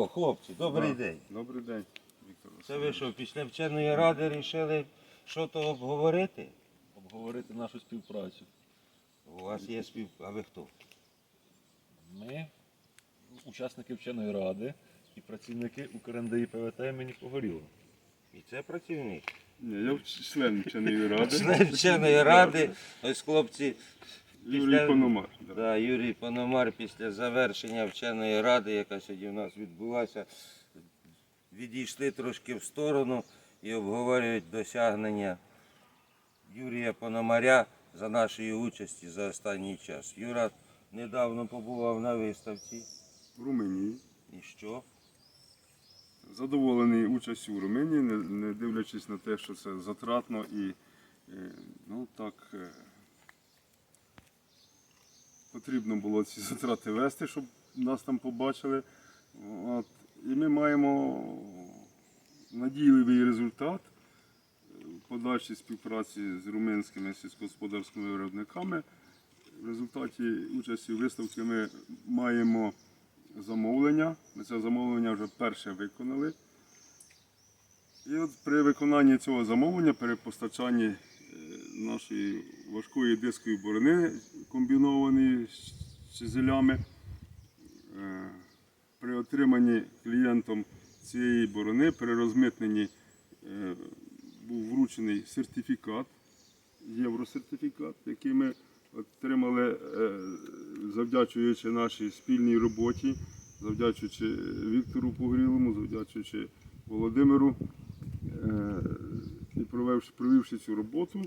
О, хлопці, добрий Да. день. Добрий день, Віктор Це ви що, після вченої ради вирішили що то обговорити? обговорити нашу співпрацю. У вас є спів. А ви хто? Ми, учасники вченої ради і працівники УКРНДІ ПВТ імені Погорілого. І це працівник. Ні, я член вченої ради. Член вченої ради. Ось хлопці. Юрій Пономар. да. Да, Юрій Пономар після завершення вченої ради, яка сьогодні у нас відбулася, відійшли трошки в сторону і обговорюють досягнення Юрія Пономаря за нашої участі за останній час. Юра недавно побував на виставці. В Румунії. І що? Задоволений участю в Румунії, не, не дивлячись на те, що це затратно і е, ну так е, потрібно було ці затрати вести, щоб нас там побачили. От. І ми маємо надійливий результат подальшій співпраці з румунськими сільськогосподарськими виробниками. В результаті участі в виставці ми маємо замовлення. Ми це замовлення вже перше виконали. І от при виконанні цього замовлення, при постачанні е, нашої важкої дискової борони, комбінованої з е, при отриманні клієнтом цієї борони, при розмитненні е, був вручений сертифікат, євросертифікат, який ми отримали е, завдячуючи нашій спільній роботі, завдячуючи Віктору Погрілому, завдячуючи Володимиру і провівши цю роботу.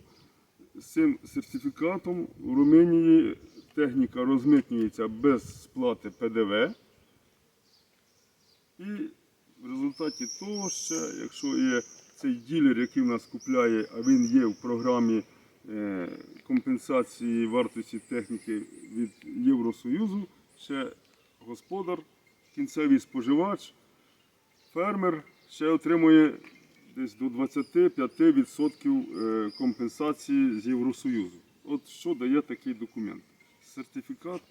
З цим сертифікатом у Румунії техніка розмитнюється без сплати ПДВ. І в результаті того ще, якщо є цей ділер, який в нас купляє, а він є в програмі е, компенсації вартості техніки від Євросоюзу, ще господар, кінцевий споживач, фермер ще отримує десь до 25% е, компенсації з Євросоюзу. От що дає такий документ? Сертифікат,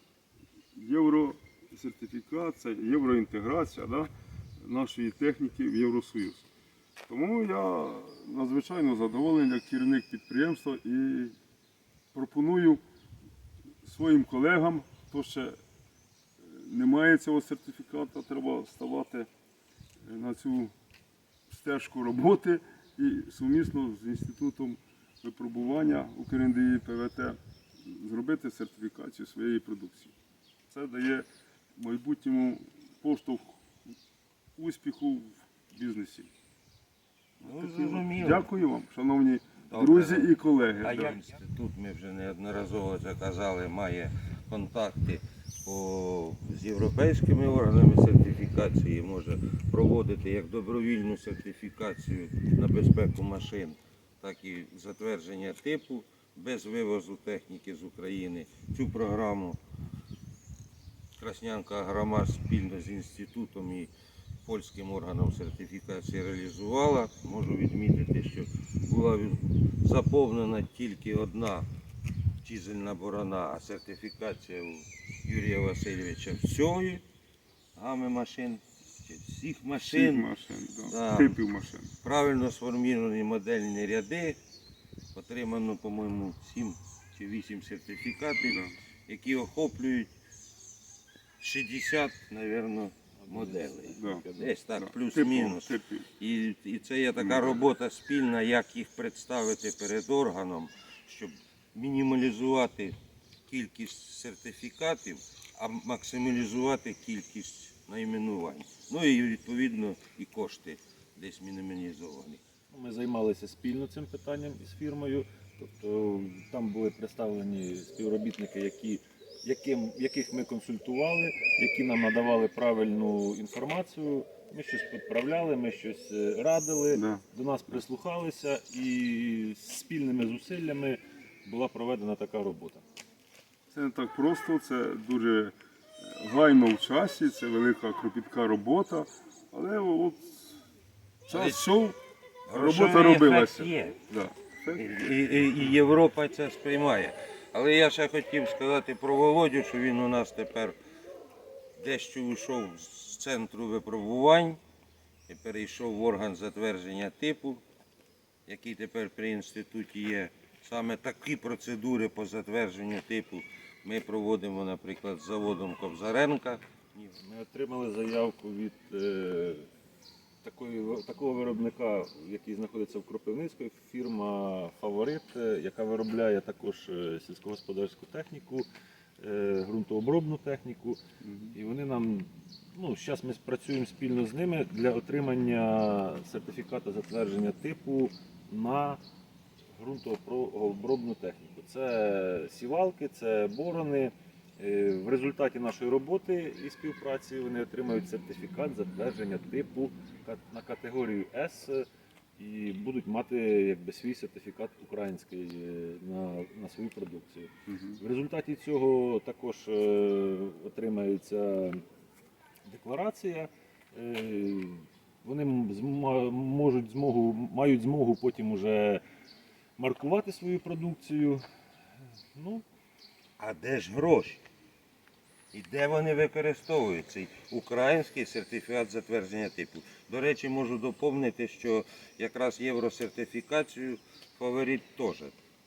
євросертифікат, це євроінтеграція да, нашої техніки в Євросоюз. Тому я надзвичайно задоволений як керівник підприємства і пропоную своїм колегам, хто ще е, не має цього сертифікату, треба ставати е, на цю стежку роботи і сумісно з інститутом випробування УКРНДІ ПВТ зробити сертифікацію своєї продукції. Це дає в майбутньому поштовх успіху в бізнесі. Ну, зрозуміло. Дякую вам, шановні Добре. друзі і колеги. А Да. як інститут, ми вже неодноразово це казали, має контакти по, з європейськими органами сертифікації, може проводити як добровільну сертифікацію на безпеку машин, так і затвердження типу без вивозу техніки з України. Цю програму Краснянка Агромаш спільно з інститутом і польським органом сертифікації реалізувала. Можу відмітити, що була заповнена тільки одна чизельна борона, а сертифікація у Юрія Васильовича всього гами машин, всіх Всіх машин, машин, да. Типів машин. правильно сформовані модельні ряди. Отримано, по-моєму, 7 чи 8 сертифікатів, Да. які охоплюють 60, мабуть, моделей. Да. Десь так, Да. плюс-мінус. Типу. І, і це є така робота спільна, як їх представити перед органом, щоб мінімалізувати кількість сертифікатів, а максималізувати кількість найменувань. Ну і відповідно і кошти десь мінімалізовані. Ми займалися спільно цим питанням із фірмою. Тобто там були представлені співробітники, які, яким, яких ми консультували, які нам надавали правильну інформацію. Ми щось підправляли, ми щось е, радили, Да. до нас прислухалися і спільними зусиллями була проведена така робота. Це не так просто, це дуже е, гайно в часі, це велика кропітка робота. Але от час йшов, робота робилася. Є. Да. І, і, і Європа це сприймає. Але я ще хотів сказати про Володю, що він у нас тепер дещо ушов з центру випробувань і перейшов в орган затвердження типу, який тепер при інституті є. Саме такі процедури по затвердженню типу ми проводимо, наприклад, з заводом Кобзаренка. Ми отримали заявку від е, такої, такого виробника, який знаходиться в Кропивницькій, фірма Фаворит, е, яка виробляє також е, сільськогосподарську техніку, е, ґрунтообробну техніку. І вони нам, ну, зараз ми працюємо спільно з ними для отримання сертифікату затвердження типу на ґрунтообробну техніку. Це сівалки, це борони. Е, В результаті нашої роботи і співпраці вони отримають сертифікат затвердження типу на категорію С і будуть мати якби, свій сертифікат український е, на, на свою продукцію. В результаті цього також е, отримається декларація. Е, вони можуть змогу, мають змогу потім уже маркувати свою продукцію. Ну, А де ж гроші? І де вони використовують цей український сертифікат затвердження типу? До речі, можу доповнити, що якраз євросертифікацію фаворит теж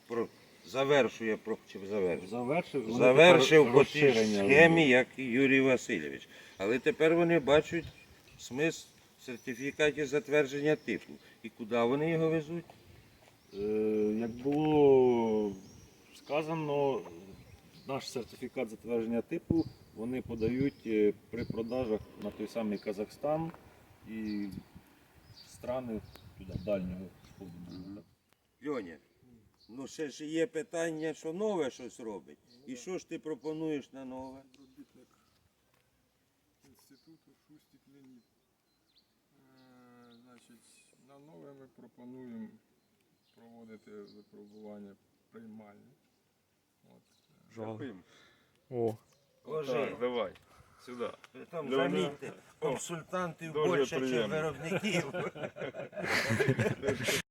про, завершує про чи завершує. завершив, Завершив по тій схемі, як і Юрій Васильович. Але тепер вони бачать смисл в сертифікаті затвердження типу. І куди вони його везуть? Е, Як було сказано, наш сертифікат затвердження типу вони подають е, при продажах на той самий Казахстан і страни туди дальнього сходу. Льоня, ну ще ж є питання, що нове щось робить. І що ж ти пропонуєш на нове? робітник інституту Шустік Леонід. Е, Значить, на нове ми пропонуємо проводити випробування приймальні. От. Дякуємо. О, Боже, Так, давай. Сюди. там Для мене- замітьте, консультантів Дуже більше, ніж приємно. виробників.